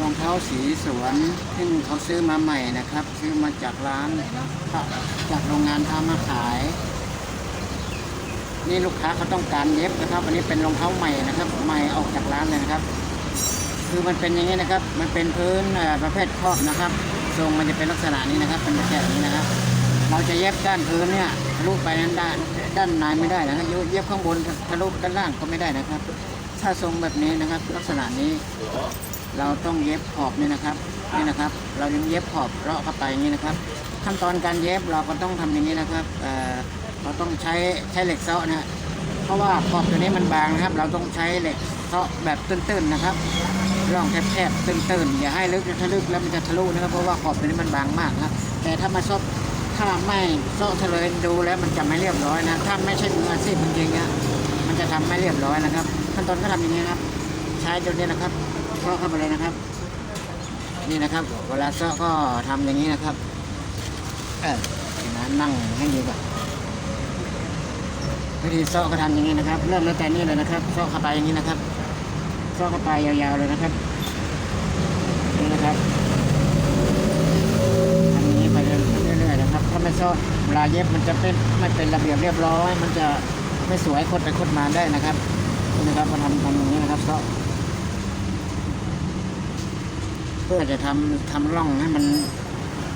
รองเท้าสีสวนซึ่งเขาซื้อมาใหม่นะครับ ซื้อมาจากร้านจากโรงงานทำมาขาย นี่ลูกค้าเขาต้องการเย็บนะครับ อันนี้เป็นรองเท้าใหม่นะครับ ใหม่ออกจากร้านเลยนะครับ คือมันเป็นอย่างนี้นะครับ มันเป็นพื้นประเภทครอบนะครับทรงมันจะเป็นลักษณะนี้นะครับ เป็นแบบนี้นะครับ เราจะเย็บด้านพื้นเนี่ยทะลุไปนั้นด้านด้านในไม่ได้นะครับเย็บข้างบนทะลุด้านล่างก็ไม่ได้นะครับ ถ้าทรงแบบนี้นะครับ ลักษณะนี้ เราต้องเย็บขอบนี่นะครับนี่นะครับ เรายังเย็บขอบเลาะเข้าไปอย่างนี้นะครับ ขั้นตอนการเย็บเราก็ต้องทำอย่างนี้นะครับเเราต้องใช้ใช้เหล็กเซาะนะเพราะว่าขอบตัวนี้มันบางนะครับ เราต้องใช้เหล็กเซาะแบบตื้นๆนะครับร่องแคบๆตื้นๆอย่าให้ลึกถ้าลึกแล้วมันจะทะลุนะครับเพราะว่าขอบตัวนี้มันบางมากนะครับแต่ถ้ามาซบถ้าไม่เซาะทะเลยดูแล้วมันจะไม่เรียบร้อยนะถ้าไม่ใช่มืออาชีพจริงๆนะมันจะทำไม่เรียบร้อยนะครับ ขั้นตอนก็ทำอย่างนี้นะครับ ใช้ตัวนี้นะครับ ซาะเข้าไปเลยนะครับ นี่นะครับเวลาเซาะก็ทำอย่างนี้นะครับ เออเดี๋ยวนะนั่งให้ดีกว่าวิธีเซาะก็ทำอย่างนี้นะครับ เริ่มตั้งแต่นี้เลยนะครับเซาะเข้าไปอย่างนี้นะครับเซาะเข้าไปยาวๆเลยนะครับนี่นะครับทำอย่างนี้ไปเรื่อยๆนะครับ ถ้าไม่เซาะเวลาเย็บมันจะเป็นไม่เป็นระเบียบเรียบร้อย มันจะไม่สวยคดไปคดมาได้นะครับนี่นะครับมาทำทำอย่างนี้นะครับเซาะ เพื่อจะทำทำร่องให้มัน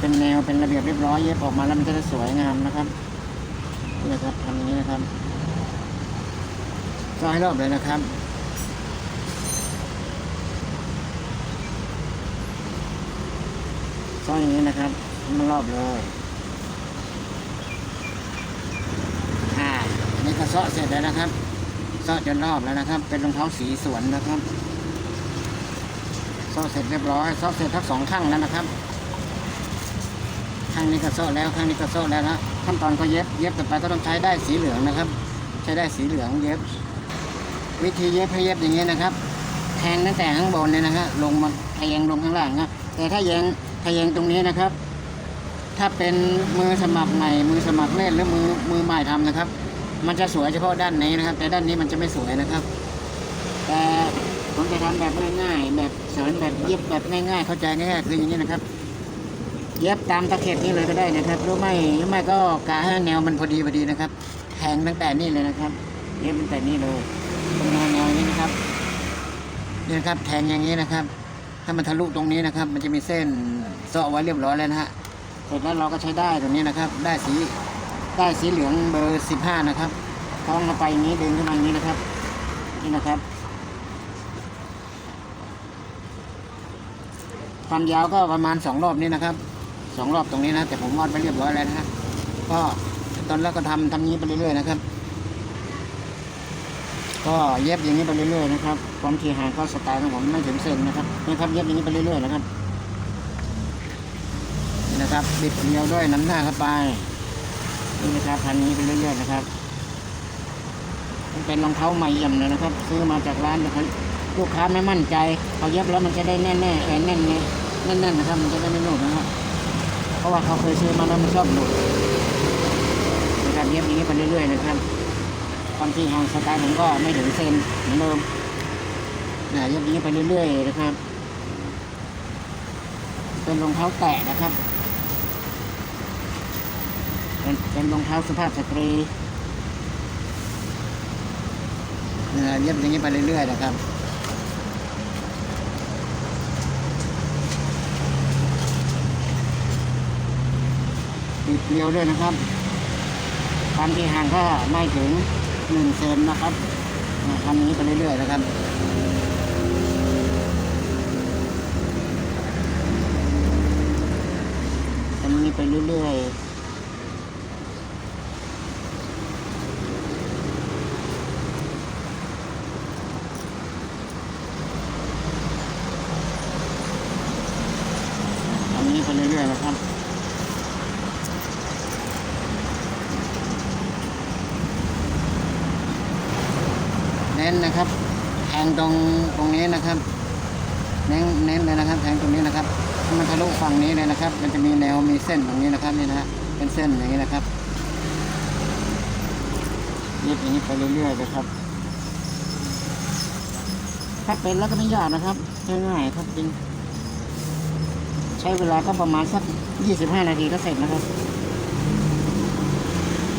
เป็นแนวเป็นระเบียบเรียบร้อยเย็บออกมาแล้วมันจะได้สวยงามนะครับนี่นะครับทำอย่างนี้นะครับก็ให้รอบเลยนะครับซ้อนอย่างนี้นะครับ มันรอบเลยอ่านี่ก็เซาะเสร็จแล้วนะครับเซาะจนรอบแล้วนะครับ เป็นรองเท้าสีสวนนะครับ ซอเสร็จเรียบร้อยซอเสร็จทั้งสองข้างแล้วนะครับ ข้างนี้ก็ซอแล้วข้างนี้ก็ซอแล้วนะขั้นตอนก็เย็บเย็บต่อไปก็ต้องใช้ได้สีเหลืองนะครับ ใช้ได้สีเหลืองเย็บ วิธีเย็บให้เย็บอย่างนี้นะครับแทงตั้งแต่ข้างบนเนี่ยนะฮะลงมาทะแยงลงข้างล่างนะแต่ถ้าแยงทะแยงตรงนี้นะครับ ถ้าเป็นมือสมัครใหม่ มือสมัครเล่นหรือมือมือใหม่ทำนะครับ มันจะสวยเฉพาะด้านนี้นะครับ แต่ด้านนี้มันจะไม่สวยนะครับ แต่ ผมจะทำแบบง่ายๆ แบบสอนแบบเย็บแบบง่ายๆ เข้าใจง่ายๆคืออย่างนี้นะครับ เย็บตามตะเข็บนี้เลยก็ได้นะครับหรือไม่หรือไม่ก็กาให้แนวมันพอดีพอดีนะครับ แทงตั้งแต่นี่เลยนะครับ เย็บตั้งแต่นี่เลยตรงแนวแนวนี้นะครับนี่นะครับ แทงอย่างนี้นะครับ ถ้ามันทะลุตรงนี้นะครับ มันจะมีเส้นเสาะไว้เรียบร้อยแล้วนะฮะเสร็จแล้วเราก็ใช้ได้ตรงนี้นะครับ ได้สีได้สีเหลืองเบอร์สิบห้านะครับคล้องลงไปอย่างนี้ดึงขึ้นมาอย่างนี้นะครับ นี่นะครับ ความยาวก็ประมาณสองรอบนี้นะครับสองรอบตรงนี้นะ แต่ผมวาดไปเรียบร้อยแล้วนะฮะก็ตอนแรกก็ทำทำนี้ไปเรื่อยๆนะครับ ก็เย็บอย่างนี้ไปเรื่อยๆนะครับความถี่ห่างก็สไตล์ของผมไม่ถึงเซนนะครับนี่ครับเย็บอย่างนี้ไปเรื่อยๆนะครับนี่นะครับบิดเดียวด้วยน้ำหน้าเข้าไปนี่นะครับพันนี้ไปเรื่อยๆนะครับ เป็นรองเท้าใหม่เยี่ยมเลยนะครับ ซื้อมาจากร้านนะครับ ลูกค้าไม่มั่นใจเขาเย็บแล้วมันจะได้แน่ๆแน่แน่นไงแน่นๆนะครับมันจะได้ไม่หลุดนะครับเพราะว่าเขาเคยซื้อมาแล้วมันชอบหลุดนะครับเย็บอย่างนี้ไปเรื่อยๆนะครับความที่ห่างสไตล์ผมก็ไม่ถึงเซนเหมือนเดิมนะเย็บอย่างนี้ไปเรื่อยๆนะครับ เป็นรองเท้าแตะนะครับ เป็นเป็นรองเท้าสุภาพสตรีนะเย็บอย่างนี้ไปเรื่อยๆนะครับ ติดเกลียวด้วยนะครับความที่ห่างก็ไม่ถึงหนึ่งเซนนะครับทำอย่างนี้ไปเรื่อยๆนะครับทำอย่างนี้ไปเรื่อยๆทำอย่างนี้ไปเรื่อยๆนะครับ เน้นนะครับแทงตรงตรงนี้นะครับเน้นเน้นเลยนะครับแทงตรงนี้นะครับมันทะลุฝั่งนี้เลยนะครับ มันจะมีแนวมีเส้นตรงนี้นะครับนี่นะเป็นเส้นอย่างนี้นะครับเย็บอย่างนี้ไปเรื่อยๆเลยครับถ้าเป็นแล้วก็ไม่ยากนะครับง่ายๆครับจริงช้เวลาก็ประมาณสัก 25 นาทีก็เสร็จนะครับ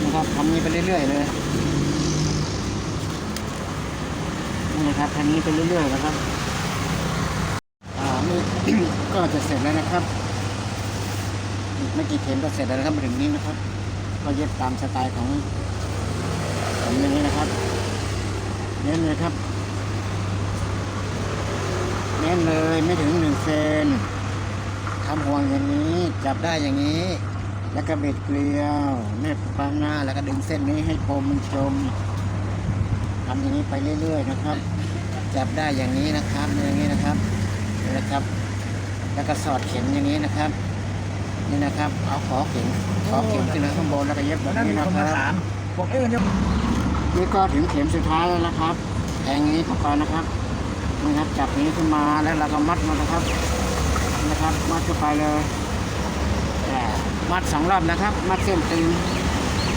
นะครับทำนี้ไปเรื่อยๆเลย นี่นะครับทำนี้ไปเรื่อยๆนะครับอ่านี่ก็จะเสร็จแล้วนะครับอีกไม่กี่เข็มก็เสร็จแล้วนะครับมาถึงนี้นะครับ ก็เย็บตามสไตล์ของผมอย่างนี้นะครับเน้นเลยครับเน้นเลยไม่ถึงหนึ่งเซนทำห่วงอย่างนี้ จับได้อย่างนี้ แล้วก็เบ็ดเกลียวเน็บปางหน้าแล้วก็ดึงเส้นนี้ให้พรมมันจม ทำอย่างนี้ไปเรื่อย ๆ นะครับ จับได้อย่างนี้นะครับอย่างนี้นะครับนี่นะครับ แล้วก็สอดเข็มอย่างนี้นะครับ นี่นะครับ เอาขอเข็มขอเข็มขึ้นมาข้างบนแล้วก็เย็บแบบนั่นนี้มีนะคนคมารับถามบอกเอ้ยเนี่ยนี่ก็ถึงเข็มสุดท้ายแล้วนะครับแทงอย่างนี้เข้าไปนะครับนี่ครับจับอย่างนี้ขึ้นมาแล้วเราก็มัดมันนะครับนะครับ มัดเข้าไปเลยแต่มัดสองรอบนะครับ มัดเส้นตึง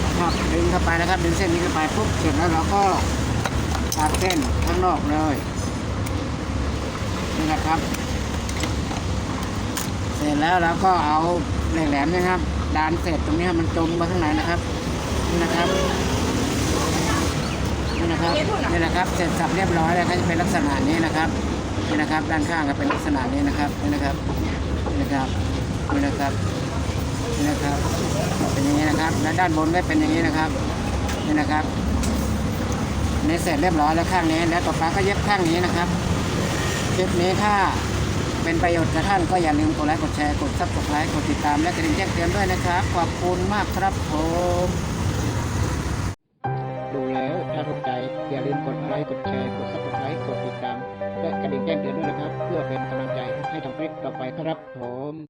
นะครับดึงเข้าไปนะครับดึงเส้นนี้เข้าไปปุ๊บเสร็จแล้วเราก็ ตัดเส้นข้างนอกเลยนี่นะครับ เสร็จแล้วเราก็เอาแหลมๆนะครับดานเสร็จตรงนี้มันจมมาข้างในนะครับนี่นะครับนี่นะครับนี่นะครับ เสร็จสับเรียบร้อยแล้วก็จะเป็นลักษณะนี้นะครับนี่นะครับ ด้านข้างก็เป็นลักษณะนี้นะครับนี่นะครับนี่นะครับนี่นะครับนี่นะครับ เป็นอย่างนี้นะครับ และด้านบนก็เป็นอย่างนี้นะครับนี่นะครับ นเสร็จเรียบร้อยแล้วข้างนี้ แล้วต่อไปก็เย็บข้างนี้นะครับคลิปนี้ถ้าเป็นประโยชน์กับท่านก็อย่าลืมกดไลค์กดแชร์กดซับสไครต์กดติดตามและกระดิ่งแจ้งเตือนด้วยนะครับ ขอบคุณมากครับผมดูแล้วถ้าถูกใจอย่าลืมกดไลค์กดแชร์กดซับสไครต์กดติดตามและกระดิ่งแจ้งเตือนด้วยนะครับ เพื่อเป็นกำลังใจให้ทำคลิปต่อไปครับผม